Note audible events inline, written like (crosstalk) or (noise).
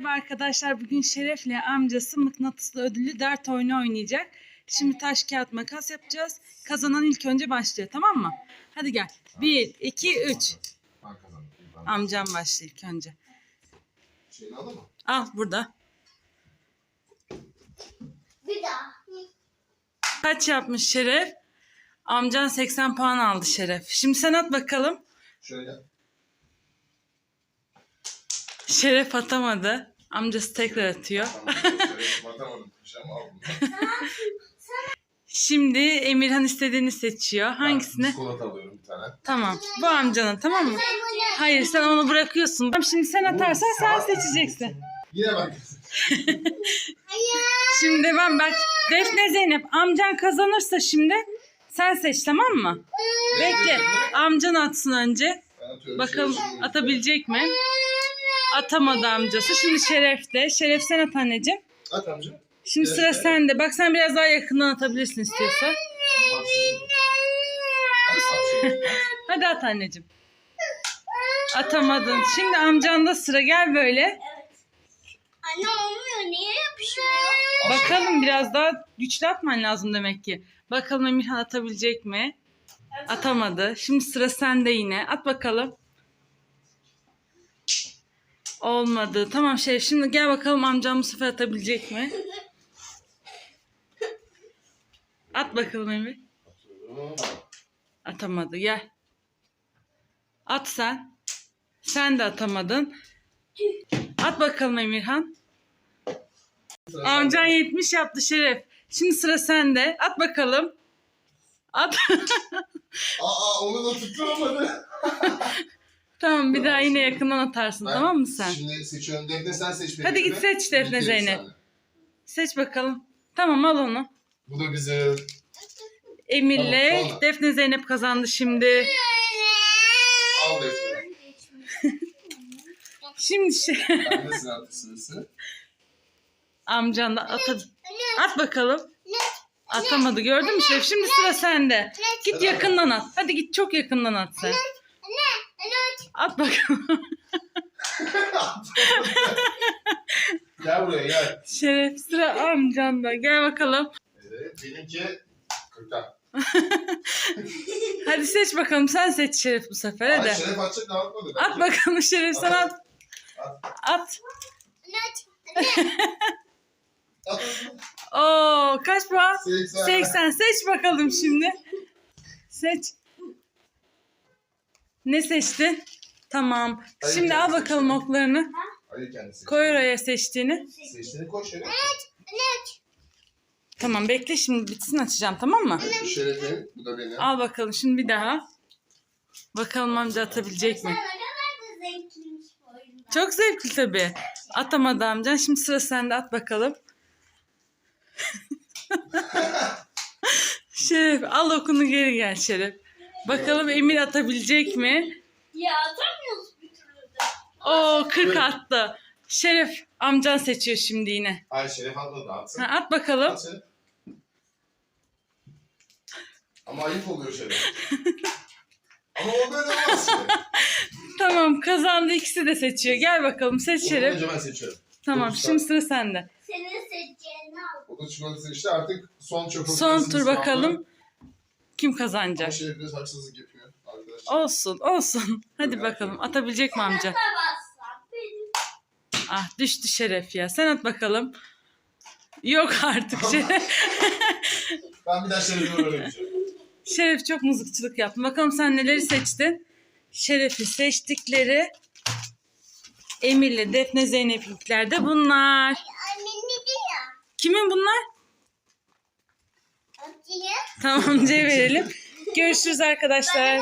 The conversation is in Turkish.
Merhaba arkadaşlar. Bugün Şeref'le amcası mıknatıslı ödüllü dart oyunu oynayacak. Şimdi taş kağıt makas yapacağız. Kazanan ilk önce başlıyor tamam mı? Hadi gel. 1, 2, 3. Ben kazandım. Ben Amcam başlıyor ilk önce. şeyini aldın mı? Al burada. Bir daha. Kaç yapmış Şeref? Amcan 80 puan aldı Şeref. Şimdi sen at bakalım. Şöyle. Şeref atamadı. Amcası tekrar atıyor. (laughs) Şimdi Emirhan istediğini seçiyor. Hangisini? Ben Çikolata alıyorum bir tane. Tamam. Bu amcanın tamam mı? Hayır sen onu bırakıyorsun. Tamam, Şimdi sen atarsan sen seçeceksin. Yine bak. Şimdi ben bak Defne Zeynep amcan kazanırsa şimdi sen seç tamam mı? Bekle. Amcan atsın önce. Ben atıyorum. Bakalım Şöyle atabilecek mi? Atamadı amcası. Şimdi Şeref de. Şeref sen at anneciğim. At amca. Şimdi sıra Evet. sende. Bak sen biraz daha yakından atabilirsin istiyorsan. Hadi at anneciğim. Atamadın. Şimdi amcanda sıra gel böyle. Anne olmuyor. Niye yapışmıyor? Bakalım biraz daha güçlü atman lazım demek ki. Bakalım Emirhan atabilecek mi? Atamadı. Şimdi sıra sende yine. At bakalım. Olmadı. Tamam şey şimdi gel bakalım amcam bu sefer atabilecek mi? At bakalım. Atıyorum. Atamadı. Gel. At sen. Sen de atamadın. At bakalım Emirhan. Amcan 70 yaptı Şeref. Şimdi sıra sende. At bakalım. At. (laughs) Aa onu da tutturamadı. (laughs) tamam bir daha yine yakından atarsın Ben tamam mı sen? Şimdi seçiyorum. Defne sen seç. Hadi git benimkini. seç Defne Zeynep. Seç bakalım. Tamam al onu. Bu da bizim. Emir'le Tamam, sonra. Defne Zeynep kazandı şimdi. Al Defne. (laughs) Şimdi şey, Ben de sıra sırası. amcan da at, at bakalım. Atamadı gördün mü Şeref? Şimdi sıra sende. Git yakından at. Hadi git çok yakından at sen. At bakalım. (laughs) Gel buraya gel. Şeref sıra amcanda. Gel bakalım. Evet, benimki 40'tan. Hadi seç bakalım. Sen seç Şeref bu sefer Ay, hadi. Şeref atacak ne yapmadı? At bakalım Şeref sen at. At. At. (laughs) Oo kaç puan? 80. 80. Seç bakalım şimdi. Seç. Ne seçtin? Tamam. Hayır, Şimdi al kendisi bakalım seçti. oklarını. Hayır kendisi. Koy oraya seçtiğini. Seçtiğini koy şöyle. Tamam bekle şimdi bitsin açacağım tamam mı? Bu Şeref'in, bu da benim. Al bakalım şimdi bir daha. Bakalım amca atabilecek mi? Çok zevkli tabii. Atamadı amcan. Şimdi sıra sende at bakalım. (laughs) Şeref al okunu geri gel Şeref. Bakalım Emir atabilecek mi? Ya atamıyoruz bir türlü de. Oo 40 attı. Şeref amcan seçiyor şimdi yine. Ay Şeref atladı atsın. Ha, at bakalım. At Şeref. Ama ayıp oluyor Şeref. (laughs) Ama o böyle olmaz ki. (laughs) Tamam kazandı ikisi de seçiyor. Gel bakalım seç Şeref. önce ben seçiyorum. Tamam Dokuz şimdi sıra sende. Senin seçeceğini al. O da çikolata seçti artık son çöp Son tur bakalım kim Ama kazanacak. Şeref biraz haksızlık yapıyor arkadaşlar. Olsun olsun. Hadi bakalım atabilecek mi amca? Ah düştü Şeref ya. Sen at bakalım. Yok artık Şeref. (laughs) Ben bir daha Şeref'i öğreneceğim. Şeref çok mızıkçılık yaptı. Bakalım sen neleri seçtin? Şeref'i seçtikleri Emir'le Defne Zeynep'likler de bunlar. Kimin bunlar? Tamam amcaya verelim. Görüşürüz arkadaşlar.